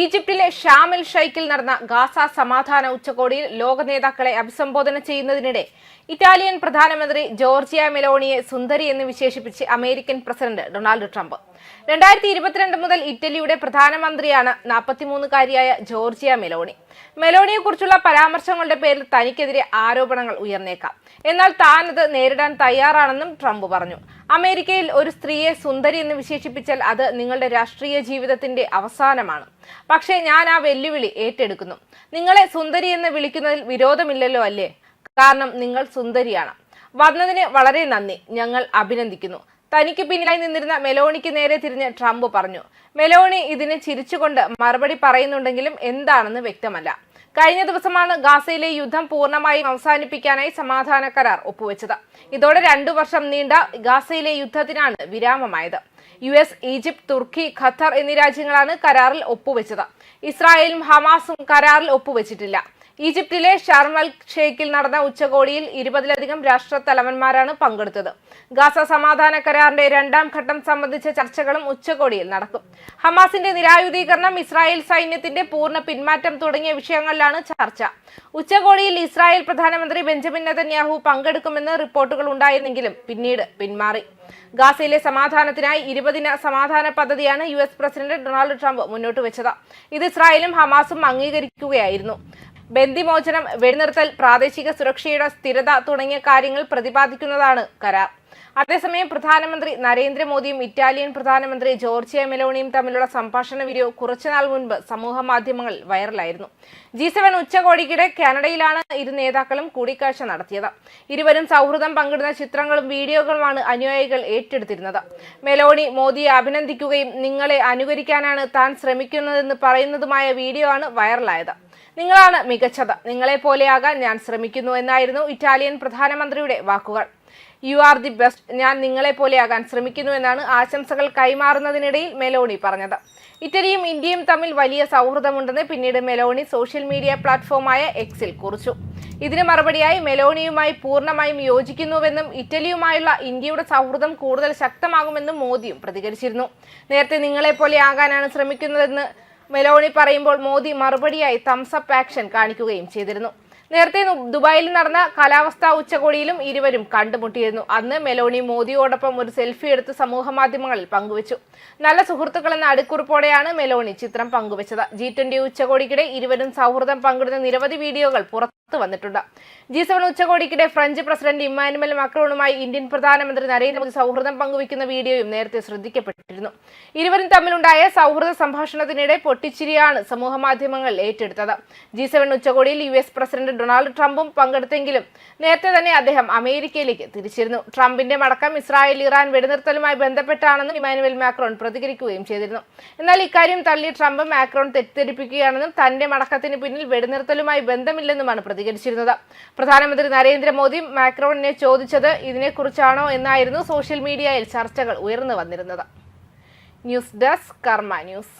ഈജിപ്തിലെ ഷാമിൽ ഷൈക്കിൽ നടന്ന ഗാസ സമാധാന ഉച്ചകോടിയിൽ ലോക നേതാക്കളെ അഭിസംബോധന ചെയ്യുന്നതിനിടെ ഇറ്റാലിയൻ പ്രധാനമന്ത്രി ജോർജിയ മെലോണിയെ സുന്ദരി എന്ന് വിശേഷിപ്പിച്ച് അമേരിക്കൻ പ്രസിഡന്റ് ഡൊണാൾഡ് ട്രംപ്. രണ്ടായിരത്തി ഇരുപത്തിരണ്ട് മുതൽ ഇറ്റലിയുടെ പ്രധാനമന്ത്രിയാണ് നാൽപ്പത്തിമൂന്നുകാരിയായ ജോർജിയ മെലോണി. മെലോണിയെക്കുറിച്ചുള്ള പരാമർശങ്ങളുടെ പേരിൽ തനിക്കെതിരെ ആരോപണങ്ങൾ ഉയർന്നേക്കാം. എന്നാൽ താനത് നേരിടാൻ തയ്യാറാണെന്നും ട്രംപ് പറഞ്ഞു. അമേരിക്കയിൽ ഒരു സ്ത്രീയെ സുന്ദരി എന്ന് വിശേഷിപ്പിച്ചാൽ അത് നിങ്ങളുടെ രാഷ്ട്രീയ ജീവിതത്തിന്റെ അവസാനമാണ്. പക്ഷേ ഞാൻ ആ വെല്ലുവിളി ഏറ്റെടുക്കുന്നു. നിങ്ങളെ സുന്ദരി എന്ന് വിളിക്കുന്നതിൽ വിരോധമില്ലല്ലോ അല്ലേ? കാരണം നിങ്ങൾ സുന്ദരിയാണ്. വന്നതിന് വളരെ നന്ദി. ഞങ്ങൾ അഭിനന്ദിക്കുന്നു. തനിക്ക് പിന്നിലായി നിന്നിരുന്ന മെലോണിക്ക് നേരെ തിരിഞ്ഞ് ട്രംപ് പറഞ്ഞു. മെലോണി ഇതിനെ ചിരിച്ചുകൊണ്ട് മറുപടി പറയുന്നുണ്ടെങ്കിലും എന്താണെന്ന് വ്യക്തമല്ല. കഴിഞ്ഞ ദിവസമാണ് ഗാസയിലെ യുദ്ധം പൂർണമായും അവസാനിപ്പിക്കാനായി സമാധാന കരാർ ഒപ്പുവെച്ചത്. ഇതോടെ രണ്ടു വർഷം നീണ്ട ഗാസയിലെ യുദ്ധത്തിനാണ് വിരാമമായത്. യു എസ് ഈജിപ്ത് തുർക്കി ഖത്തർ എന്നീ രാജ്യങ്ങളാണ് കരാറിൽ ഒപ്പുവെച്ചത്. ഇസ്രായേലും ഹമാസും കരാറിൽ ഒപ്പുവെച്ചിട്ടില്ല. ഈജിപ്തിലെ ഷർമൽ ഷെയ്ഖിൽ നടന്ന ഉച്ചകോടിയിൽ ഇരുപതിലധികം രാഷ്ട്ര തലവന്മാരാണ് പങ്കെടുത്തത്. ഗാസ സമാധാന കരാറിന്റെ രണ്ടാം ഘട്ടം സംബന്ധിച്ച ചർച്ചകളും ഉച്ചകോടിയിൽ നടക്കും. ഹമാസിന്റെ നിരായുധീകരണം ഇസ്രായേൽ സൈന്യത്തിന്റെ പൂർണ പിന്മാറ്റം തുടങ്ങിയ വിഷയങ്ങളിലാണ് ചർച്ച. ഉച്ചകോടിയിൽ ഇസ്രായേൽ പ്രധാനമന്ത്രി ബെഞ്ചമിൻ നെതന്യാഹു പങ്കെടുക്കുമെന്ന് റിപ്പോർട്ടുകൾ ഉണ്ടായിരുന്നെങ്കിലും പിന്നീട് പിന്മാറി. ഗാസയിലെ സമാധാനത്തിനായി ഇരുപതിന സമാധാന പദ്ധതിയാണ് U S president Donald Trump മുന്നോട്ട് വെച്ചത്. ഇത് ഇസ്രായേലും ഹമാസും അംഗീകരിക്കുകയായിരുന്നു. ബന്ദിമോചനം വെടിനിർത്തൽ പ്രാദേശിക സുരക്ഷയുടെ സ്ഥിരത തുടങ്ങിയ കാര്യങ്ങൾ പ്രതിപാദിക്കുന്നതാണ് കരാർ. അതേസമയം പ്രധാനമന്ത്രി നരേന്ദ്രമോദിയും ഇറ്റാലിയൻ പ്രധാനമന്ത്രി ജോർജിയ മെലോണിയും തമ്മിലുള്ള സംഭാഷണ വീഡിയോ കുറച്ചുനാൾ മുൻപ് സമൂഹ മാധ്യമങ്ങളിൽ വൈറലായിരുന്നു. ജി സെവൻ ഉച്ചകോടിക്കിടെ കാനഡയിലാണ് ഇരു നേതാക്കളും കൂടിക്കാഴ്ച നടത്തിയത്. ഇരുവരും സൗഹൃദം പങ്കിടുന്ന ചിത്രങ്ങളും വീഡിയോകളുമാണ് അനുയായികൾ ഏറ്റെടുത്തിരുന്നത്. മെലോണി മോദിയെ അഭിനന്ദിക്കുകയും നിങ്ങളെ അനുകരിക്കാനാണ് താൻ ശ്രമിക്കുന്നതെന്ന് പറയുന്നതുമായ വീഡിയോ ആണ് വൈറലായത്. നിങ്ങളാണ് മികച്ചത്. നിങ്ങളെ പോലെയാകാൻ ഞാൻ ശ്രമിക്കുന്നു എന്നായിരുന്നു ഇറ്റാലിയൻ പ്രധാനമന്ത്രിയുടെ വാക്കുകൾ. യു ആർ ദി ബെസ്റ്റ് ഞാൻ നിങ്ങളെ പോലെയാകാൻ ശ്രമിക്കുന്നു എന്നാണ് ആശംസകൾ കൈമാറുന്നതിനിടയിൽ മെലോണി പറഞ്ഞത്. ഇറ്റലിയും ഇന്ത്യയും തമ്മിൽ വലിയ സൗഹൃദമുണ്ടെന്ന് പിന്നീട് മെലോണി സോഷ്യൽ മീഡിയ പ്ലാറ്റ്ഫോമായ എക്സിൽ കുറിച്ചു. ഇതിന് മറുപടിയായി മെലോണിയുമായി പൂർണമായും യോജിക്കുന്നുവെന്നും ഇറ്റലിയുമായുള്ള ഇന്ത്യയുടെ സൗഹൃദം കൂടുതൽ ശക്തമാകുമെന്നും മോദിയും പ്രതികരിച്ചിരുന്നു. നേരത്തെ നിങ്ങളെപ്പോലെ ആകാനാണ് ശ്രമിക്കുന്നതെന്ന് മെലോണി പറയുമ്പോൾ മോദി മറുപടിയായി തംസപ്പ് ആക്ഷൻ കാണിക്കുകയും ചെയ്തിരുന്നു. നേരത്തെ ദുബായിൽ നടന്ന കാലാവസ്ഥാ ഉച്ചകോടിയിലും ഇരുവരും കണ്ടുമുട്ടിയിരുന്നു. അന്ന് മെലോണി മോദിയോടൊപ്പം ഒരു സെൽഫി എടുത്ത് സമൂഹ മാധ്യമങ്ങളിൽ പങ്കുവച്ചു. നല്ല സുഹൃത്തുക്കളെന്ന അടുക്കുറിപ്പോടെയാണ് മെലോണി ചിത്രം പങ്കുവച്ചത്. ജി ട്വന്റി ഉച്ചകോടിക്കിടെ ഇരുവരും സൗഹൃദം പങ്കിടുന്ന നിരവധി വീഡിയോകൾ പുറത്തു വന്നിട്ടുണ്ട്. ജി സെവൻ ഉച്ചകോടിക്കിടെ ഫ്രഞ്ച് പ്രസിഡന്റ് ഇമ്മാനുവൽ മക്രോണുമായി ഇന്ത്യൻ പ്രധാനമന്ത്രി നരേന്ദ്രമോദി സൗഹൃദം പങ്കുവയ്ക്കുന്ന വീഡിയോയും നേരത്തെ ശ്രദ്ധിക്കപ്പെട്ടിരുന്നു. ഇരുവരും തമ്മിലുണ്ടായ സൗഹൃദ സംഭാഷണത്തിനിടെ പൊട്ടിച്ചിരിയാണ് സമൂഹ മാധ്യമങ്ങൾ ഏറ്റെടുത്തത്. ജി സെവൻ ഉച്ചകോടിയിൽ യു എസ് പ്രസിഡന്റ് ഡൊണാൾഡ് ട്രംപും പങ്കെടുത്തെങ്കിലും നേരത്തെ തന്നെ അദ്ദേഹം അമേരിക്കയിലേക്ക് തിരിച്ചിരുന്നു. ട്രംപിന്റെ മടക്കം ഇസ്രായേൽ ഇറാൻ വെടിനിർത്തലുമായി ബന്ധപ്പെട്ടാണെന്നും ഇമാനുവൽ മാക്രോൺ പ്രതികരിക്കുകയും ചെയ്തിരുന്നു. എന്നാൽ ഇക്കാര്യം തള്ളി ട്രംപ് മാക്രോൺ തെറ്റിദ്ധരിപ്പിക്കുകയാണെന്നും തന്റെ മടക്കത്തിന് പിന്നിൽ വെടിനിർത്തലുമായി ബന്ധമില്ലെന്നുമാണ് പ്രതികരിച്ചിരുന്നത്. പ്രധാനമന്ത്രി നരേന്ദ്രമോദി മാക്രോണിനെ ചോദിച്ചത് ഇതിനെക്കുറിച്ചാണോ എന്നായിരുന്നു സോഷ്യൽ മീഡിയയിൽ ചർച്ചകൾ ഉയർന്നു വന്നിരുന്നത്. News desk Karma news.